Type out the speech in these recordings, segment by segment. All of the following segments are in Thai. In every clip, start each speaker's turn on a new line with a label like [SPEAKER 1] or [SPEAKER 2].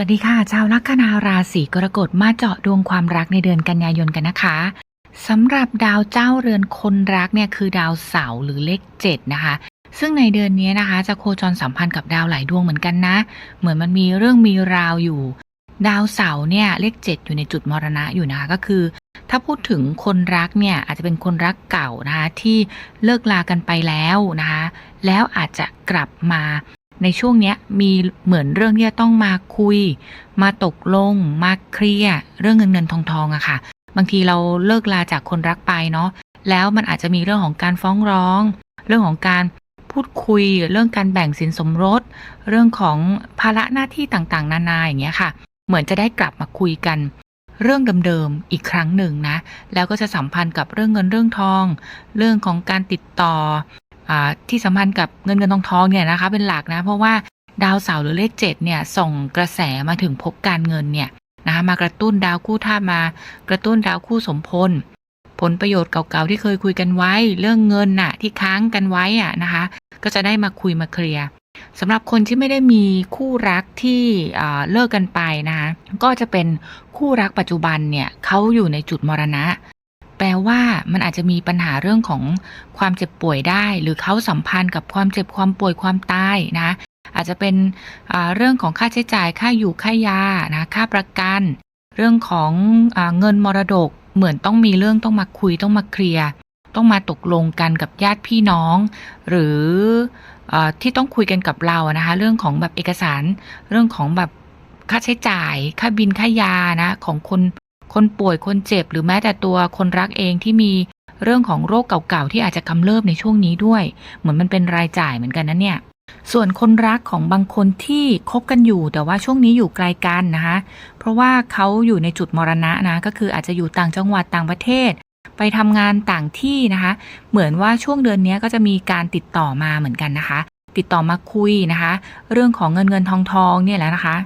[SPEAKER 1] วัสดีค่ะชาวลัคนาราศีกรกฎมาเจาะดวงความรักในเดือนกันยายนกันนะคะสำหรับดาวเจ้าเรือนคนรักเนี่ยคือดาวเสาร์หรือเลข7นะคะ ซึ่งในเดือนนี้นะคะ จะโคจรสัมพันธ์กับดาวหลายดวงเหมือนกันนะ เหมือนมันมีเรื่องมีราวอยู่ ดาวเสาร์เนี่ยเลข7อยู่ในจุดมรณะอยู่นะคะก็คือ ถ้าพูดถึงคนรักเนี่ยอาจจะเป็นคนรักเก่านะคะที่เลิกลากันไปแล้วนะคะ แล้วอาจจะกลับมา ในช่วงเนี้ยมีเหมือนเรื่องที่จะต้องมาคุย มาตกลง มาเคลียร์เรื่องเงินเงินทองทองอะค่ะ บางทีเราเลิกลาจากคนรักไปเนาะแล้วมันอาจจะมีเรื่องของการฟ้องร้อง เรื่องของการพูดคุย เรื่องการแบ่งสินสมรส เรื่องของภาระหน้าที่ต่างๆ นานาอย่างเงี้ยค่ะ เหมือนจะได้กลับมาคุยกัน เรื่องเดิมๆอีกครั้งหนึ่งนะ แล้วก็จะสัมพันธ์กับเรื่องเงินเรื่องทอง เรื่องของการติดต่อ ที่สัมพันธ์กับเงินเงินทองทองเนี่ยนะคะเป็นหลักนะ เพราะว่าดาวเสาร์หรือเลขเจ็ดเนี่ยส่งกระแสมาถึงภพการเงินเนี่ยนะคะมากระตุ้นดาวคู่ธามากระตุ้นดาวคู่สมพล ผลประโยชน์เก่าๆที่เคยคุยกันไว้ เรื่องเงินน่ะที่ค้างกันไว้อะนะคะ ก็จะได้มาคุยมาเคลียร์สำหรับคนที่ไม่ได้มีคู่รักที่เลิกกันไปนะคะก็จะเป็นคู่รักปัจจุบันเนี่ยเขาอยู่ในจุดมรณะ แปลว่ามันอาจจะมีปัญหาเรื่องของความเจ็บป่วยได้ หรือเขาสัมพันธ์กับความเจ็บความป่วยความตายนะอาจจะเป็นเรื่องของค่าใช้จ่ายค่าอยู่ค่ายานะค่าประกัน เรื่องของอเงินมรดกเหมือนต้องมีเรื่องต้องมาคุยต้องมาเคลียร์ต้องมาตกลงกันกับญาติพี่น้อง หรืออที่ต้องคุยกันกับเรานะคะเรื่องของแบบเอกสารเรื่องของแบบค่าใช้จ่าย ค่าบินค่ายานะของคน คนป่วยคนเจ็บหรือแม้แต่ตัวคนรักเองที่มีเรื่องของโรคเก่าๆที่อาจจะกำเริบในช่วงนี้ด้วย เหมือนมันเป็นรายจ่ายเหมือนกันนะเนี่ย ส่วนคนรักของบางคนที่คบกันอยู่ แต่ว่าช่วงนี้อยู่ไกลกันนะคะ เพราะว่าเขาอยู่ในจุดมรณะนะก็คืออาจจะอยู่ต่างจังหวัดต่างประเทศ ไปทำงานต่างที่นะคะ เหมือนว่าช่วงเดือนนี้ก็จะมีการติดต่อมาเหมือนกันนะคะ ติดต่อมาคุยนะคะ เรื่องของเงินเงินทองทองเนี่ยแหละนะคะ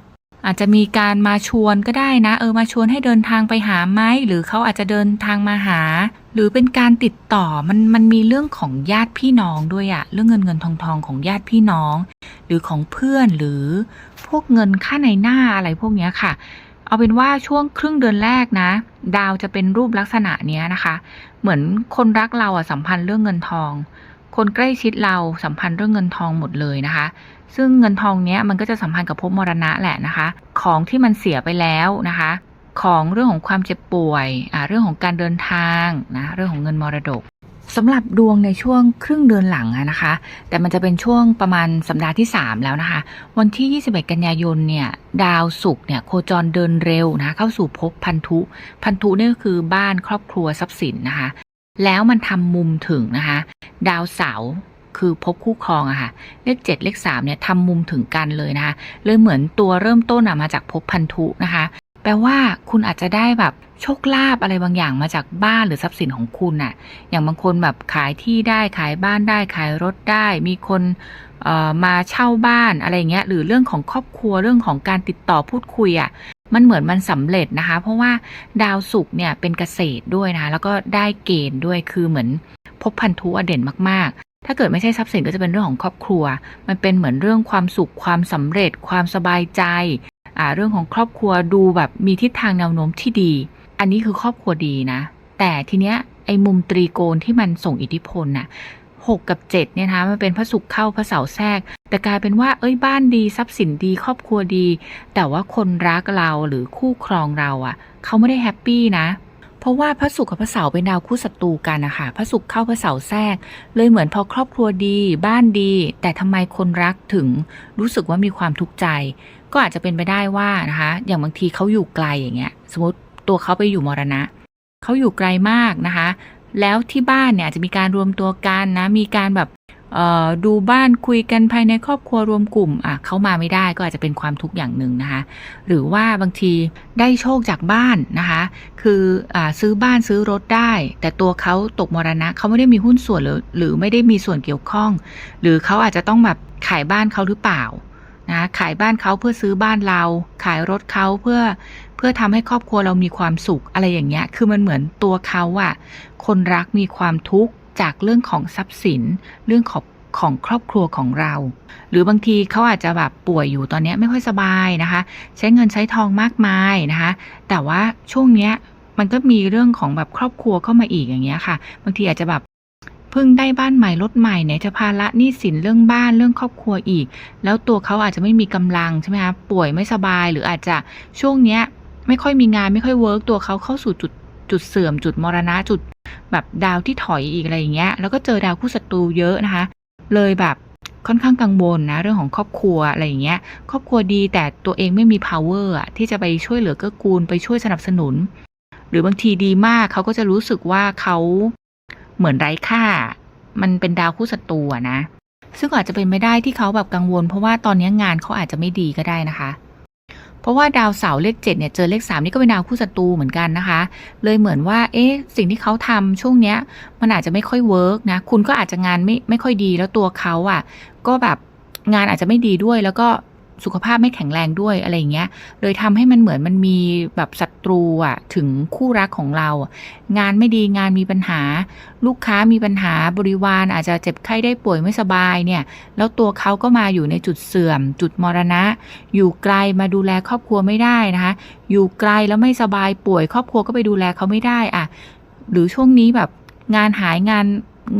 [SPEAKER 1] อาจจะมีการมาชวนก็ได้นะ เออมาชวนให้เดินทางไปหาไหมหรือเขาอาจจะเดินทางมาหา หรือเป็นการติดต่อมันมันมีเรื่องของญาติพี่น้องด้วยอะเรื่องเงินเงินทองทองของญาติพี่น้อง หรือของเพื่อนหรือพวกเงินค่าในหน้าอะไรพวกเนี้ยค่ะ เอาเป็นว่าช่วงครึ่งเดือนแรกนะ ดาวจะเป็นรูปลักษณะเนี้ยนะคะ เหมือนคนรักเราอะสัมพันธ์เรื่องเงินทอง คนใกล้ชิดเราสัมพันธ์เรื่องเงินทองหมดเลยนะคะ ซึ่งเงินทองเนี้ยมันก็จะสัมพันธ์กับภพมรณะแหละนะคะ ของที่มันเสียไปแล้วนะคะ ของเรื่องของความเจ็บป่วยอ่าเรื่องของการเดินทางนะเรื่องของเงินมรดกสำหรับดวงในช่วงครึ่งเดือนหลังอะนะคะ แต่มันจะเป็นช่วงประมาณสัปดาห์ที่ 3 แล้วนะคะ วันที่ 21 กันยายนเนี่ย ดาวศุกร์เนี่ยโคจรเดินเร็วนะ เข้าสู่ภพพันธุ พันธุเนี่ยก็คือบ้านครอบครัวทรัพย์สินนะคะ แล้วมันทำมุมถึงนะคะ ดาวเสาร์คือภพคู่ครองอะค่ะ เลขเจ็ดเลขสามเนี่ยทำมุมถึงกันเลยนะคะ เลยเหมือนตัวเริ่มต้นอะมาจากภพพันธุนะคะ แปลว่าคุณอาจจะได้แบบโชคลาภอะไรบางอย่างมาจากบ้านหรือทรัพย์สินของคุณน่ะ อย่างบางคนแบบขายที่ได้ขายบ้านได้ขายรถได้ มีคนเอ่อมาเช่าบ้านอะไรเงี้ย หรือเรื่องของครอบครัวเรื่องของการติดต่อพูดคุยอะ่ะ มันเหมือนมันสำเร็จนะคะ เพราะว่าดาวศุกร์เนี่ยเป็นเกษตรด้วยนะแล้วก็ได้เกณฑ์ด้วยคือเหมือนพบพันธุอเด่นมากๆ ถ้าเกิดไม่ใช่ทรัพย์สินก็จะเป็นเรื่องของครอบครัว มันเป็นเหมือนเรื่องความสุขความสำเร็จ ความสบายใจอ่าเรื่องของครอบครัวดูแบบมีทิศทางแนวโน้มที่ดี อันนี้คือครอบครัวดีนะ แต่ทีเนี้ยไอ้มุมตรีโกนที่มันส่งอิทธิพลนะ่ะ 6 กับ 7 เนี่ยนะมันเป็นพระศุกร์เข้าพระเสาแทรก แต่กลายเป็นว่า เอ้ยบ้านดีทรัพย์สินดีครอบครัวดี แต่ว่าคนรักเราหรือคู่ครองเราอะ่ะ เขาไม่ได้แฮปปี้นะเพราะว่าพระศุกร์กับพระเสาร์เป็นดาวคู่ศัตรูกันนะคะพระศุกร์เข้าพระเสาร์แทรก เลยเหมือนพอครอบครัวดีบ้านดี แต่ทำไมคนรักถึงรู้สึกว่ามีความทุกข์ใจ ก็อาจจะเป็นไปได้ว่านะคะ อย่างบางทีเขาอยู่ไกลอย่างเงี้ย สมมติตัวเขาไปอยู่มรณะเขาอยู่ไกลมากนะคะ แล้วที่บ้านเนี่ยอาจจะมีการรวมตัวกันนะ มีการแบบดูบ้านคุยกันภายในครอบครัวรวมกลุ่มอะเขามาไม่ได้ก็อาจจะเป็นความทุกข์อย่างหนึ่งนะคะ หรือว่าบางทีได้โชคจากบ้านนะคะ คืออาซื้อบ้านซื้อรถได้ แต่ตัวเขาตกมรณะเขาไม่ได้มีหุ้นส่วนหรือหรือไม่ได้มีส่วนเกี่ยวข้อง หรือเขาอาจจะต้องแบบขายบ้านเขาหรือเปล่า นะขายบ้านเขาเพื่อซื้อบ้านเรา ขายรถเขาเพื่อเพื่อทำให้ครอบครัวเรามีความสุขอะไรอย่างเงี้ย คือมันเหมือนตัวเขาอะคนรักมีความทุกข์จากเรื่องของทรัพย์สิน เรื่องของของครอบครัวของเรา หรือบางทีเขาอาจจะแบบป่วยอยู่ตอนนี้ไม่ค่อยสบายนะคะ ใช้เงินใช้ทองมากมายนะคะ แต่ว่าช่วงเนี้ยมันก็มีเรื่องของแบบครอบครัวเข้ามาอีกอย่างเงี้ยค่ะ บางทีอาจจะแบบ เพิ่งได้บ้านใหม่รถใหม่ไหนจะภาระหนี้สินเรื่องบ้านเรื่องครอบครัวอีก แล้วตัวเขาอาจจะไม่มีกำลังใช่ไหมคะป่วยไม่สบายหรืออาจจะช่วงเนี้ยไม่ค่อยมีงานไม่ค่อยเวิร์กตัวเขาเข้าสู่จุดจุดเสื่อมจุดมรณะจุด แบบดาวที่ถอยอีกอะไรอย่างเงี้ยแล้วก็เจอดาวคู่ศัตรูเยอะนะคะ เลยแบบค่อนข้างกังวลนะเรื่องของครอบครัวอะไรอย่างเงี้ย ครอบครัวดีแต่ตัวเองไม่มี power อะที่จะไปช่วยเหลือเกื้อกูลไปช่วยสนับสนุน หรือบางทีดีมากเขาก็จะรู้สึกว่าเขา เหมือนไร้ค่า มันเป็นดาวคู่ศัตรูนะ ซึ่งอาจจะเป็นไม่ได้ที่เขาแบบกังวล เพราะว่าตอนนี้งานเขาอาจจะไม่ดีก็ได้นะคะ เพราะว่าดาวเสาร์เลขเจ็ดเนี่ยเจอเลขสามนี่ก็เป็นดาวคู่ศัตรูเหมือนกันนะคะ เลยเหมือนว่า เอ๊ะ สิ่งที่เขาทำช่วงเนี้ย มันอาจจะไม่ค่อยเวิร์กนะ คุณก็อาจจะงานไม่ไม่ค่อยดีแล้วตัวเขาอะ่ะ ก็แบบงานอาจจะไม่ดีด้วยแล้วก็ สุขภาพไม่แข็งแรงด้วยอะไรอย่างเงี้ย เลยทำให้มันเหมือนมันมีแบบศัตรูอะถึงคู่รักของเรา งานไม่ดีงานมีปัญหา ลูกค้ามีปัญหาบริวารอาจจะเจ็บไข้ได้ป่วยไม่สบายเนี่ย แล้วตัวเขาก็มาอยู่ในจุดเสื่อม จุดมรณะ อยู่ไกลมาดูแลครอบครัวไม่ได้นะคะ อยู่ไกลแล้วไม่สบายป่วย ครอบครัวก็ไปดูแลเขาไม่ได้อะหรือช่วงนี้แบบงานหายงาน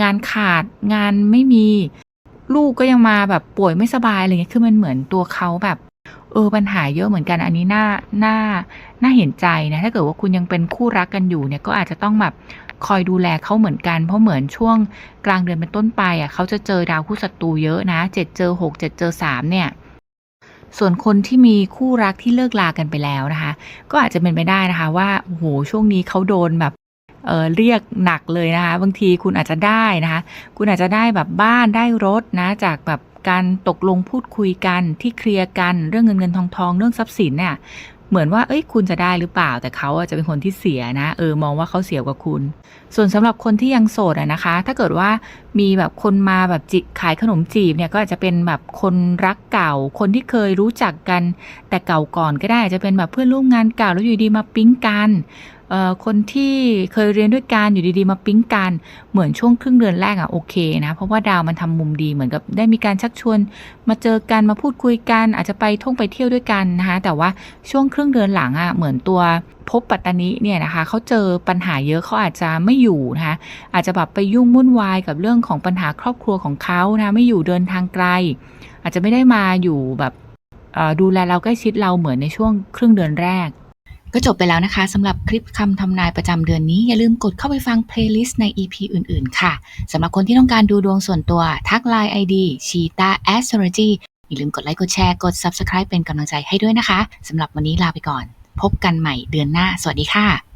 [SPEAKER 1] งานขาดงานไม่มี ลูกก็ยังมาแบบป่วยไม่สบายอะไรเงี้ยคือมันเหมือนตัวเขาแบบ เออปัญหาเยอะเหมือนกันอันนี้น่าน่าน่าเห็นใจนะถ้าเกิดว่าคุณยังเป็นคู่รักกันอยู่เนี่ยก็อาจจะต้องแบบคอยดูแลเขาเหมือนกัน เพราะเหมือนช่วงกลางเดือนเป็นต้นไปอะเขาจะเจอดาวคู่ศัตรูเยอะนะเจ็ดเจอหกเจ็ดเจอสามเนี่ยส่วนคนที่มีคู่รักที่เลิกลากันไปแล้วนะคะ ก็อาจจะเป็นไปได้นะคะว่าโอ้โหช่วงนี้เขาโดนแบบ เเรียกหนักเลยนะคะ บางทีคุณอาจจะได้นะคะ คุณอาจจะได้แบบบ้านได้รถนะ จากแบบการตกลงพูดคุยกันที่เคลียร์กันเรื่องเงินเงินทองทองเรื่องทรัพย์สินเนี่ยเหมือนว่า เอ้ย คุณจะได้หรือเปล่า แต่เขาจะเป็นคนที่เสียนะ เออ มองว่าเขาเสียกว่าคุณ ส่วนสำหรับคนที่ยังโสดอะนะคะ ถ้าเกิดว่ามีแบบคนมาแบบจิขายขนมจีบเนี่ย ก็อาจจะเป็นแบบคนรักเก่า คนที่เคยรู้จักกัน แต่เก่าก่อนก็ได้ อาจจะเป็นแบบเพื่อนร่วมงานเก่าแล้วอยู่ดีมาปิ๊งกัน คนที่เคยเรียนด้วยกันอยู่ดีๆ มาปิ๊งกันเหมือนช่วงครึ่งเดือนแรกอะโอเคนะเพราะว่าดาวมันทำมุมดีเหมือนกับได้มีการชักชวน มาเจอกันมาพูดคุยกัน อาจจะไปท่องไปเที่ยวด้วยกันนะคะแต่ว่าช่วงครึ่งเดือนหลังอะเหมือนตัวภพปัตตานิเนี่ยนะคะเขาเจอปัญหาเยอะเขาอาจจะไม่อยู่นะคะอาจจะแบบไปยุ่งวุ่นวายกับเรื่องของปัญหาครอบครัวของเขานะไม่อยู่เดินทางไกล อาจจะไม่ได้มาอยู่แบบดูแลเราใกล้ชิดเราเหมือนในช่วงครึ่งเดือนแรก ก็จบไปแล้วนะคะสำหรับคลิปคำทำนายประจำเดือนนี้ อย่าลืมกดเข้าไปฟังเพลย์ลิสต์ใน EP อื่น ๆ ค่ะสำหรับคนที่ต้องการดูดวงส่วนตัวทักไลน์ ID Cheetah Astrology อย่าลืมกดไลค์กดแชร์กด Subscribe เป็นกำลังใจให้ด้วยนะคะสำหรับวันนี้ลาไปก่อน พบกันใหม่เดือนหน้า สวัสดีค่ะ